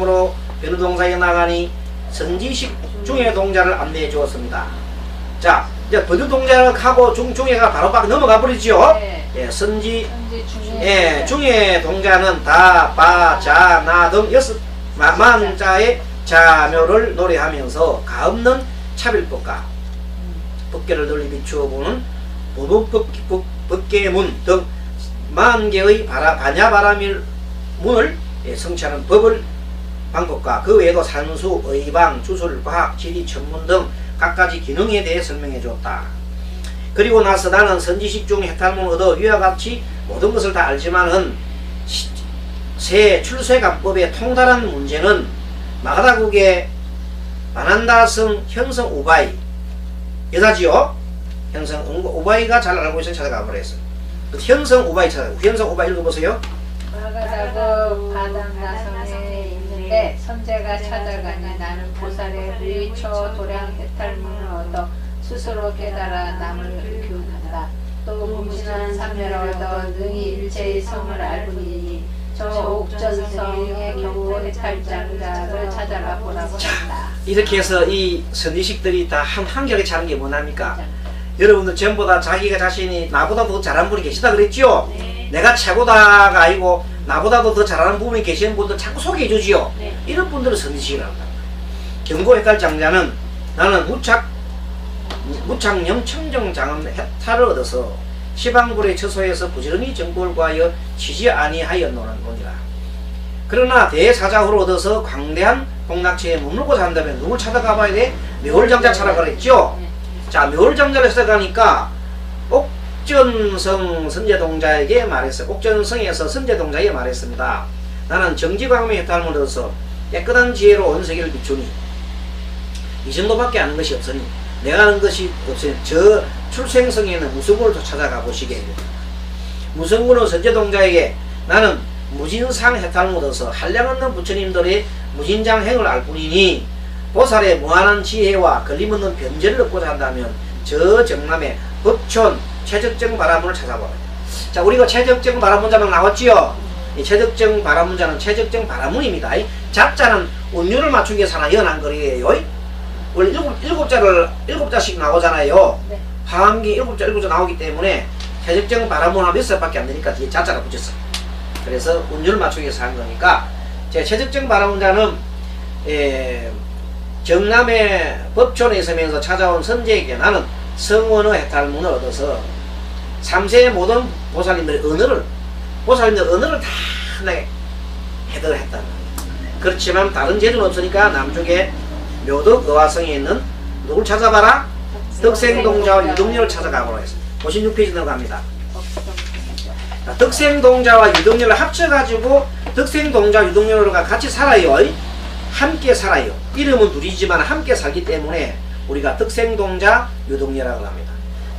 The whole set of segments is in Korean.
으로 변호 동사에 나가니 선지식 중의 동자를 안내해 주었습니다. 자, 이제 버드 동자를 하고 중 중에가 바로 막 넘어가 버리죠. 네. 예, 선지 중에 예, 중의 동자는 다, 바, 자, 나 등 여섯 마- 만자의 자묘를 노래하면서 가없는 차별법과 법계를 널리 비추어 보는 법계문 등 만 개의 바라, 반야바라밀 문을 예, 성취하는 법을 방법과 그 외에도 산수, 의방, 주술, 과학, 지리, 천문 등 각가지 기능에 대해 설명해 주었다. 그리고 나서 나는 선지식 중 해탈문을 얻어 위와 같이 모든 것을 다 알지만은 시- 새 출세관법의 통달한 문제는 마가다국의 마난다성 현성 오바이 여자지요? 현성 응- 오바이가 잘 알고 있어 찾아가 버렸어요. 그 현성 오바이 찾아가 현성 오바이 읽어보세요. 마가다그 바담나성 에 있는데 선제가 찾아가니 나는 보살의 위처 도량 해탈문을 얻어 스스로 깨달아 남을 교훈한다. 또 무신한 삼매를 얻어 능히 일체의 성을 알고니 저 옥전성의 경우 해탈장자를 찾아가 보라고 한다. 이렇게 해서 이 선지식들이 다 한 한결에 차는 게 뭐랍니까? 여러분들 전부 다 자기가 자신이 나보다 더 잘하는 분이 계시다 그랬죠? 내가 최고다가 아니고 나보다도 더 잘하는 부분이 계시는 분들 자꾸 소개해 주지요. 네. 이런 분들은 선지식이라고 합니다. 경고 해탈 장자는 나는 무착 무착령 청정 장엄 해탈을 얻어서 시방불의 처소에서 부지런히 정보를 구하여 치지 아니하였노는 논이라. 그러나 대사자후로 얻어서 광대한 공락체에 머물고 산다면 누굴 찾아가 봐야 돼? 묘월장자 찾아가라 했죠? 자, 묘월장자를 찾아가니까 옥전성 선제동자에게 말했어요. 옥전성에서 선제동자에게 말했습니다. 나는 정지광명의 얻어서 깨끗한 지혜로 온 세계를 비추니 이 정도밖에 아는 것이 없으니 내가 아는 것이 없으니 저 출생성에는 무성군을 찾아가 보시게 무성군은 선제동자에게 나는 무진상 해탈을 얻어서 한량없는 부처님들의 무진장 행을 알 뿐이니 보살의 무한한 지혜와 걸림없는 변제를 얻고자 한다면 저 정남의 법촌 최적정 바라문을 찾아보라. 자, 우리가 최적정 바라문자명 나왔지요? 이 최적정 바라문자는 최적정 바라문입니다. 이 자자는 운율을 맞추기 위해서 하나 연한 거리예요. 원래 일곱, 일곱 자를, 일곱 자씩 나오잖아요. 네. 화암기 일곱 자, 일곱 자 나오기 때문에 최적정 바라문화 몇 살밖에 안 되니까 뒤에 자자가 붙였어. 그래서 운율을 맞추기 위해서 한 거니까 제 최적정 바라문자는 예, 정남의 법촌에 있으면서 찾아온 선제에게 나는 성원의 해탈문을 얻어서 삼세의 모든 보살님들의 언어를 보살님들 언어를 다 하나에 해결을 했다는 거예요. 그렇지만 다른 재주는 없으니까 남쪽에 묘덕 의화성에 있는 누굴 찾아봐라? 덕생동자와 유동료를 찾아가보라 했어. 56페이지 넘어갑니다. 자, 덕생동자와 유동료를 합쳐가지고 덕생동자 유동료가 같이 살아요. 함께 살아요. 이름은 둘이지만 함께 살기 때문에 우리가 덕생동자 유동료라고 합니다.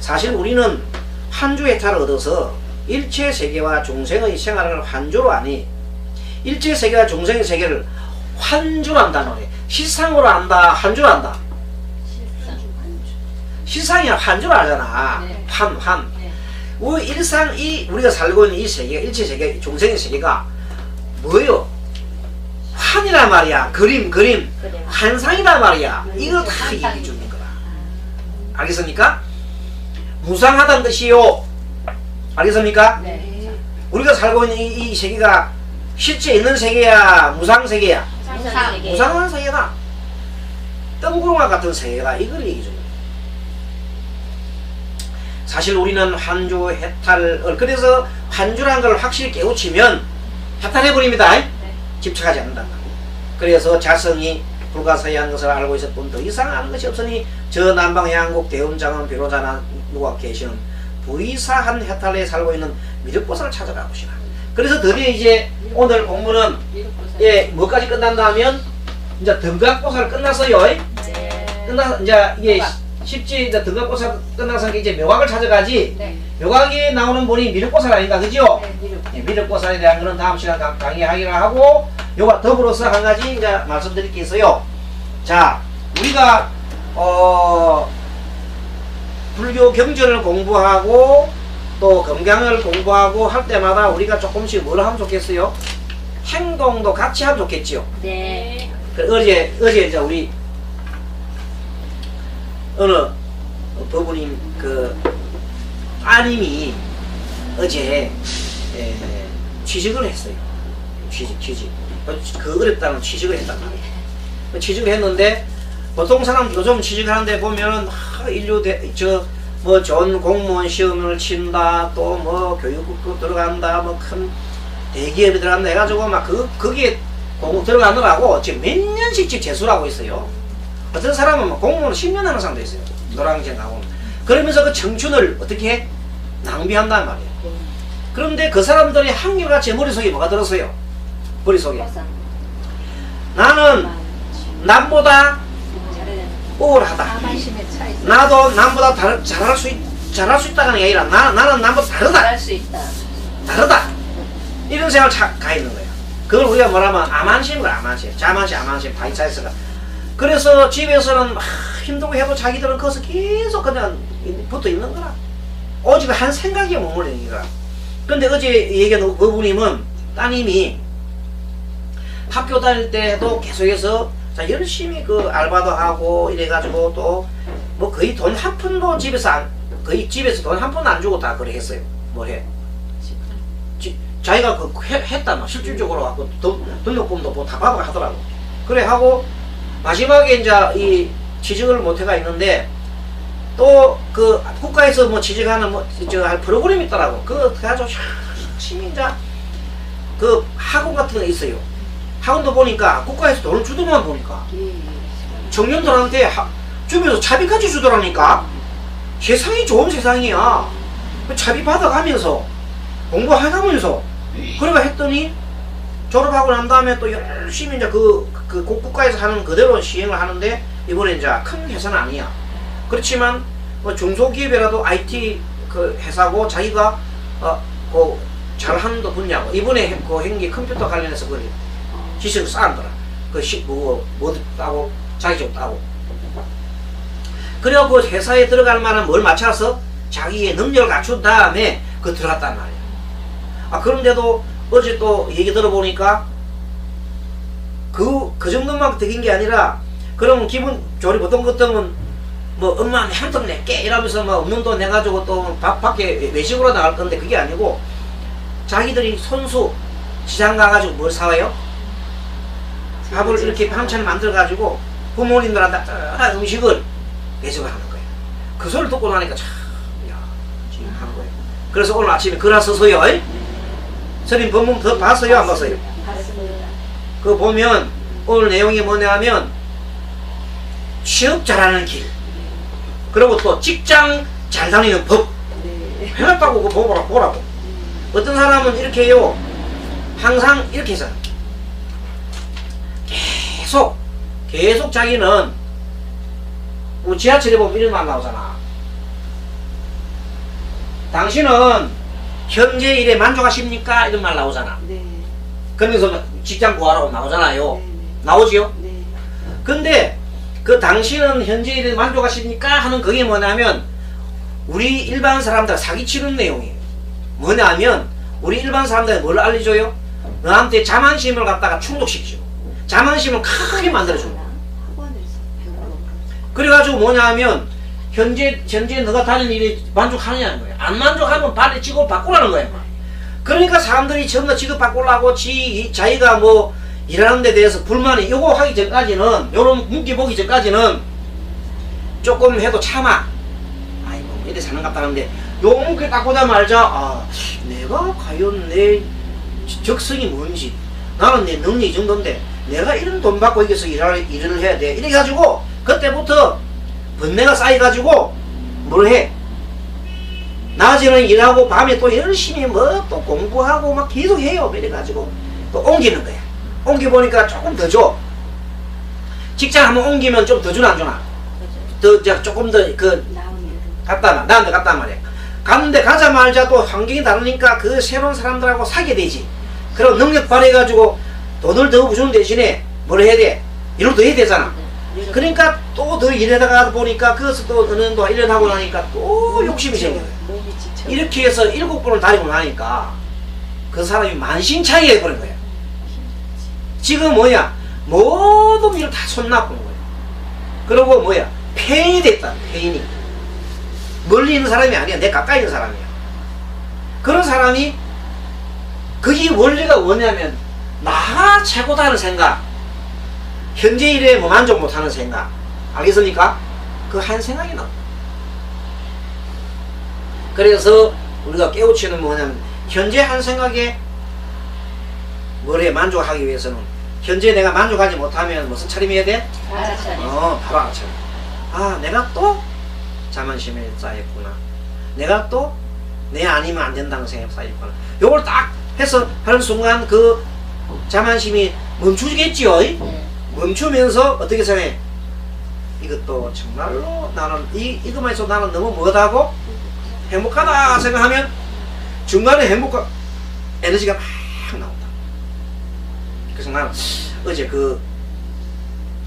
사실 우리는 환주 해탈을 얻어서 일체 세계와 중생의 생활을 환주로 하니 일체 세계와 중생의 세계를 한다는 거예요. 시상으로 한다, 환주로 한다. 시상이야 환주로 하잖아. 네. 환, 환. 네. 우리 일상 이 우리가 살고 있는 이 세계, 일체 세계, 중생의 세계가 뭐요? 환이란 말이야. 그림, 그림. 환상이란 말이야. 네, 이거 다. 얘기 주는 거라. 알겠습니까? 무상하다는 뜻이요. 알겠습니까? 네. 우리가 살고 있는 이, 이 세계가 실제 있는 세계야, 무상 세계야. 무상. 무상한 세계다. 뜬구름과 같은 세계다. 이걸 얘기 줍니다. 사실 우리는 환주 해탈을 그래서 환주라는 걸 확실히 깨우치면 해탈해 버립니다. 집착하지 않는다. 그래서 자성이 불가사의한 것을 알고 있을 뿐더 이상 아는 것이 없으니 저 남방해안국 대음장은 비로자나 누가 계시는 부의사한 해탈에 살고 있는 미륵보살을 찾아가 보시라. 그래서 드디어 이제 오늘 공부는 예 뭐까지 끝난다 하면 이제 등각보살 끝났어요. 네. 끝나 이제 이게 쉽지 이제 등각보살 끝나서 이제 묘각을 찾아가지. 네. 묘각에 나오는 분이 미륵보살 아닌가 그죠? 네. 미륵. 예, 미륵보살에 대한 거는 다음 시간 강- 강의하기로 하고 요거 더불어서 한 가지 이제 말씀드릴 게 있어요. 자, 우리가 어 불교 경전을 공부하고 또 건강을 공부하고 할 때마다 우리가 조금씩 뭘 하면 좋겠어요? 행동도 같이 하면 좋겠지요. 네. 그 어제 어제 이제 우리 어느 법부님 그 따님이 어제 에, 취직을 했어요. 취직 취직. 그 어렵다는 취직을 했단 말이에요. 그 취직을 했는데 보통 사람 요즘 취직하는데 보면은 하, 인류 저뭐 좋은 공무원 시험을 친다 또 뭐 교육국 들어간다 뭐 큰 대기업에 들어간다 해가지고 막 그 거기에 공부 들어가느라고 지금 몇 년씩 지금 재수를 하고 있어요. 어떤 사람은 뭐 공무원 10년 하는 사람도 있어요. 노랑쟁 가고. 그러면서 그 청춘을 어떻게 해? 낭비한단 말이에요. 그런데 그 사람들이 한결같이 머릿속에 뭐가 들었어요? 머릿속에. 나는 남보다 있어. 나도 남보다 다, 잘할 수 있, 잘할 수 있다는 게 아니라 나, 나는 남보다 다르다. 잘할 수 있다. 다르다. 이런 생각을 차, 가 있는 거야. 그걸 우리가 뭐라면 암안심을 암안심, 자만심, 암안심, 바이차이스가. 그래서 집에서는 막 힘들고 해도 자기들은 거기서 계속 그냥 붙어 있는 거라. 오직 한 생각에 머무르는 거라. 근데 어제 얘기한 어부님은 따님이 학교 다닐 때도 계속해서 자 열심히 그 알바도 하고 이래가지고 또 뭐 거의 돈 한 푼도 집에서 안 거의 집에서 돈 한 푼 안 주고 다 그래 했어요. 뭐 해? 지- 자기가 그 해- 했다 막 실질적으로 갖고 돈- 등록금도 뭐다 받아 하더라고. 그래 하고 마지막에 이제 이 취직을 못해가 있는데 또 그 국가에서 뭐 취직하는 뭐저 프로그램이 있더라고. 그거 가지고 열심히 이제 그 학원 같은 거 있어요. 학원도 보니까 국가에서 돈을 주더만 보니까 청년들한테 하- 주면서 차비까지 주더라니까. 세상이 좋은 세상이야. 그 차비 받아가면서 공부해가면서 그래가 했더니 졸업하고 난 다음에 또 열심히 이제 그, 그 국가에서 하는 그대로 시행을 하는데 이번에 이제 큰 회사는 아니야. 그렇지만 뭐 중소기업이라도 IT 그 회사고 자기가 어 그 잘하는 도 분야고 이번에 행- 그 행기 컴퓨터 관련해서 그 지식을 쌓았더라. 그 시, 뭐, 뭐 따고 자기적 따고. 그래고 그 회사에 들어갈 만한 뭘 맞춰서 자기의 능력을 갖춘 다음에 그 들어갔단 말이야. 아 그런데도 어제 또 얘기 들어보니까 그, 그 정도만 득인 게 아니라 그러면 기분 조립 어떤 것들은 뭐 엄마 한턱 낼게 이러면서 뭐 없는 돈 내가지고 또 밥 밖에 외식으로 나갈 건데 그게 아니고 자기들이 손수 시장 가가지고 뭘 사와요? 밥을 이렇게 반찬 만들어가지고 부모님들한테 딱 음식을 배송을 하는 거예요. 그 소리를 듣고 나니까 참, 야, 지금 하는 거예요. 그래서 오늘 아침에. 이? 선생님 본문 더 봤어요? 안 봤어요? 봤습니다. 그 보면 오늘 내용이 뭐냐면 취업 잘하는 길 그리고 또 직장 잘 다니는 법 해놨다고 그거 보라, 보라고 어떤 사람은 이렇게 해요 항상 이렇게 해서 계속 계속 자기는 뭐 지하철에 보면 이런 말 나오잖아 당신은 현재 일에 만족하십니까? 이런 말 나오잖아 네. 그러면서 직장 구하라고 나오잖아요. 네. 나오지요? 네. 근데 그 당신은 현재 일에 만족하십니까? 하는 그게 뭐냐면 우리 일반 사람들 사기치는 내용이에요. 뭐냐면 우리 일반 사람들 뭘 알려줘요? 너한테 자만심을 갖다가 충족시키죠. 자만심을 크게. 학원에서 배우러 그래가지고 뭐냐면 현재 현재 너가 다니는 일에 만족하느냐는 거예요. 안 만족하면 빨리 직업 바꾸라는 거예요. 그러니까 사람들이 전부 다 직업 바꾸려고 지 자기가 뭐 일하는 데 대해서 불만이 요거 하기 전까지는 요런 문기 보기 전까지는 조금 해도 참아. 아이고 이래 사는 것 같다는데 요 문기 딱 보자마자 아 내가 과연 내 적성이 뭔지 나는 내 능력이 이 정도인데 내가 이런 돈 받고 여기서 일을, 일을 해야 돼. 이래 가지고 그때부터 번뇌가 쌓여가지고 뭘 해? 낮에는 일하고 밤에 또 열심히 뭐 또 공부하고 막 계속 해요. 이래가지고 또 옮기는 거야. 옮겨 보니까 조금 더 줘. 직장 한번 옮기면 좀 더 주나 안 주나? 더 이제 조금 더그 나오면 갔다 나 나한테 갔단 말이야. 갔는데 가자마자 또 환경이 다르니까 그 새로운 사람들하고 사게 되지. 그럼 능력 발휘해가지고 돈을 더 주는 대신에 뭘 해야 돼? 일을 더 해야 되잖아. 그러니까 또 더 일하다가 보니까 그것을 또 어느 정도 1년 하고 나니까 또 욕심이 생겨요. 이렇게 해서 일곱 번을 다니고 나니까 그 사람이 만신창이 해버린 거야. 지금 뭐야 모든 일을 다 손놔보는 거예요. 그리고 뭐야 폐인이 됐다 폐인이 멀리 있는 사람이 아니야 내 가까이 있는 사람이야. 그런 사람이 그게 원리가 뭐냐면 나가 최고다는 생각 현재 일에 뭐 만족 못하는 생각 알겠습니까? 그 한 생각이 나. 그래서 우리가 깨우치는 뭐냐면 현재 한 생각에 뭐래 만족하기 위해서는 현재 내가 만족하지 못하면 무슨 차림해야 돼? 어, 바로 알아차려. 아, 내가 또 자만심에 쌓였구나. 내가 또 내 아니면 안 된다는 생각에 쌓였구나. 요걸 딱 해서 하는 순간 그 자만심이 멈추겠지요. 네. 멈추면서 어떻게 생각해? 이것도 정말로 나는 이 이것만 해서 나는 너무 뭐하다고 행복하다 생각하면 중간에 행복과 에너지가 막 나온다. 그래서 나는 어제 그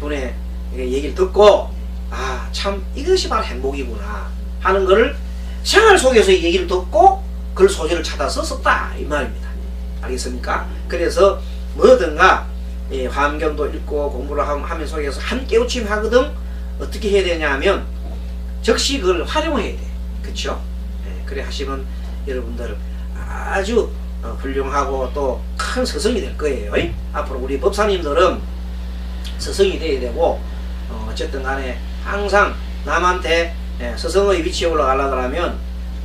분의 얘기를 듣고 아 참 이것이 바로 행복이구나 하는 거를 생활 속에서 이 얘기를 듣고 글 소재를 찾아서 썼다 이 말입니다. 알겠습니까? 그래서 뭐든가 예, 환경도 읽고 공부를 함- 하면 속에서 한 깨우침 하거든 어떻게 해야 되냐 하면 즉시 그걸 활용해야 돼 그쵸? 예, 그래 하시면 여러분들 아주 어, 훌륭하고 또 큰 스승이 될 거예요 이? 앞으로 우리 법사님들은 스승이 돼야 되고 어, 어쨌든 간에 항상 남한테 예, 스승의 위치에 올라가려고 하면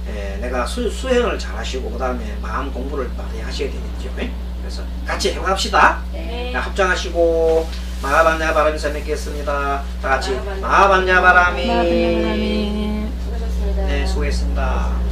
예, 내가 수, 수행을 잘 하시고 그 다음에 마음 공부를 많이 하셔야 되겠죠 이? 그래서 같이 해봅시다 네. 자, 합장하시고 마하반야 바람이 맺겠습니다. 다 같이 마하반야 바람이. 수고하셨습니다. 네 수고했습니다.